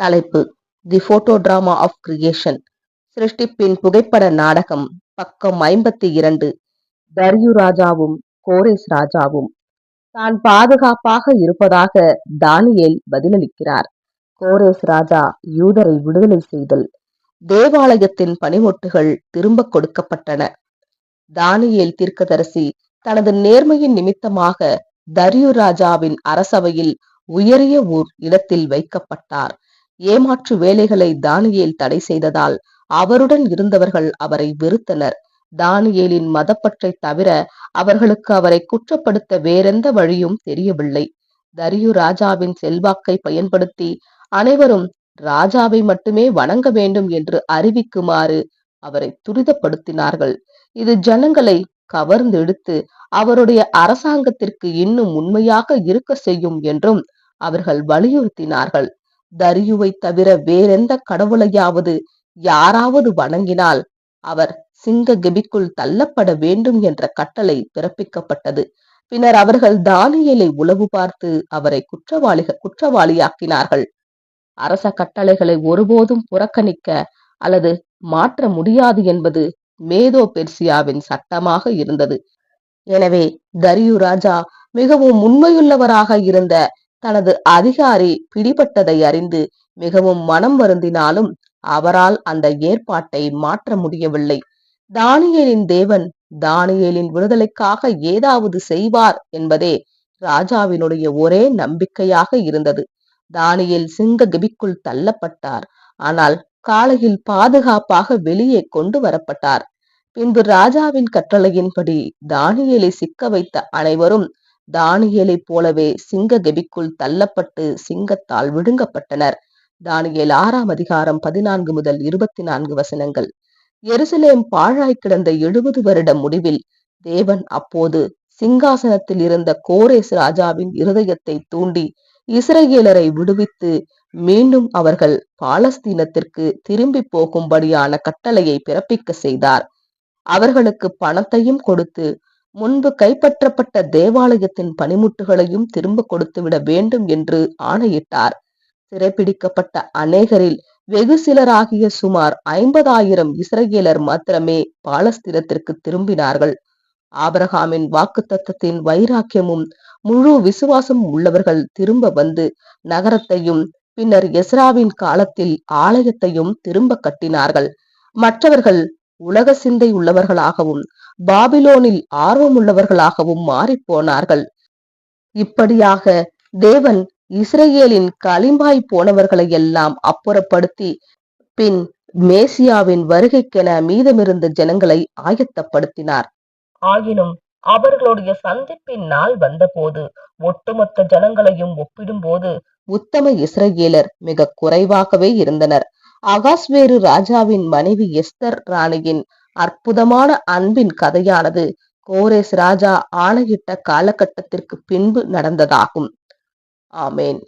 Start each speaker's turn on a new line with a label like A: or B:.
A: தலைப்பு. The photo drama of creation சிருஷ்டிப்பின் புகைப்பட நாடகம் பக்கம் ஐம்பத்தி இரண்டு. தரியு ராஜாவும் கோரேஸ் ராஜாவும். தான் பாதுகாப்பாக இருப்பதாக தானியேல் பதிலளிக்கிறார். கோரேஸ் ராஜா யூதரை விடுதலை செய்தல். தேவாலயத்தின் பணிமொட்டுகள் திரும்ப கொடுக்கப்பட்டன. தானியேல் தீர்க்கதரிசி தனது நேர்மையின் நிமித்தமாக தரியு ராஜாவின் அரசவையில் உயரிய ஊர் இடத்தில் வைக்கப்பட்டார். ஏமாற்று வேலைகளை தானியேல் தடை செய்ததால் அவருடன் இருந்தவர்கள் அவரை வெறுத்தனர். தானியேலின் மதப்பற்றை தவிர அவர்களுக்கு அவரை குற்றப்படுத்த வேறெந்த வழியும் தெரியவில்லை. தரியு ராஜாவின் செல்வாக்கை பயன்படுத்தி அனைவரும் ராஜாவை மட்டுமே வணங்க வேண்டும் என்று அறிவிக்குமாறு அவரை துரிதப்படுத்தினார்கள். இது ஜனங்களை கவர்ந்தெடுத்து அவருடைய அரசாங்கத்திற்கு இன்னும் உண்மையாக இருக்க செய்யும் என்றும் அவர்கள் வலியுறுத்தினார்கள். தரியுவை தவிர வேறெந்த கடவுளையாவது யாராவது வணங்கினால் அவர் சிங்க கெபிக்குள் தள்ளப்பட வேண்டும் என்ற கட்டளை பிறப்பிக்கப்பட்டது. பின்னர் அவர்கள் தானியலை உளவு பார்த்து அவரை குற்றவாளிக குற்றவாளியாக்கினார்கள். அரச கட்டளைகளை ஒருபோதும் புறக்கணிக்க அல்லது மாற்ற முடியாது என்பது மேதோ பெர்சியாவின் சட்டமாக இருந்தது. எனவே தரியு ராஜா மிகவும் உண்மையுள்ளவராக இருந்த தனது அதிகாரி பிடிபட்டதை அறிந்து மிகவும் மனம் வருந்தினாலும் அவரால் அந்த ஏற்பாட்டை மாற்ற முடியவில்லை. தானியலின் தேவன் தானியலின் விடுதலைக்காக ஏதாவது செய்வார் என்பதே ராஜாவினுடைய ஒரே நம்பிக்கையாக இருந்தது. தானியல் சிங்க கபிக்குள் தள்ளப்பட்டார். ஆனால் காலையில் பாதுகாப்பாக வெளியே கொண்டு வரப்பட்டார். பின்பு ராஜாவின் கட்டளையின்படி தானியலை சிக்க வைத்த அனைவரும் தானியலைப் போலவே சிங்க கெபிக்குள் தள்ளப்பட்டு சிங்கத்தால் விழுங்கப்பட்டனர். தானியல் ஆறாம் அதிகாரம் பதினான்கு முதல் இருபத்தி நான்கு வசனங்கள். எருசலேம் பாழாய் கிடந்த எழுபது வருட முடிவில் தேவன் அப்போது சிங்காசனத்தில் இருந்த கோரேஸ் ராஜாவின் இருதயத்தை தூண்டி இஸ்ரேலரை விடுவித்து மீண்டும் அவர்கள் பாலஸ்தீனத்திற்கு திரும்பி போகும்படியான கட்டளையை பிறப்பிக்க செய்தார். அவர்களுக்கு பணத்தையும் கொடுத்து முன்பு கைப்பற்றப்பட்ட தேவாலயத்தின் பனிமுட்டுகளையும் திரும்ப கொடுத்துவிட வேண்டும் என்று ஆணையிட்டார். சிறைப்பிடிக்கப்பட்ட அநேகரில் வெகு சிலராகிய சுமார் ஐம்பதாயிரம் இஸ்ரேலர் மாத்திரமே பாலஸ்தீனத்திற்கு திரும்பினார்கள். ஆபரகாமின் வாக்கு தத்தத்தின் வைராக்கியமும் முழு விசுவாசம் உள்ளவர்கள் திரும்ப வந்து நகரத்தையும் பின்னர் எஸ்ராவின் காலத்தில் ஆலயத்தையும் திரும்ப கட்டினார்கள். மற்றவர்கள் உலக சிந்தை உள்ளவர்களாகவும் பாபிலோனில் ஆர்வமுள்ளவர்களாகவும் மாறிப்போனார்கள். இப்படியாக தேவன் இஸ்ரேலின் களிம்பாய் போனவர்களை எல்லாம் அப்புறப்படுத்தி பின் மேசியாவின் வருகைக்கென மீதமிருந்த ஜனங்களை ஆயத்தப்படுத்தினார். ஆயினும் அவர்களுடைய சந்திப்பின் நாள் வந்தபோது ஒட்டுமொத்த ஜனங்களையும் ஒப்பிடும்போது உத்தம இஸ்ரேலர் மிக குறைவாகவே இருந்தனர். அகாஸ்வேரு ராஜாவின் மனைவி எஸ்தர் ராணியின் அற்புதமான அன்பின் கதையானது கோரேஸ் ராஜா ஆணையிட்ட காலகட்டத்திற்கு பின்பு நடந்ததாகும். ஆமேன்.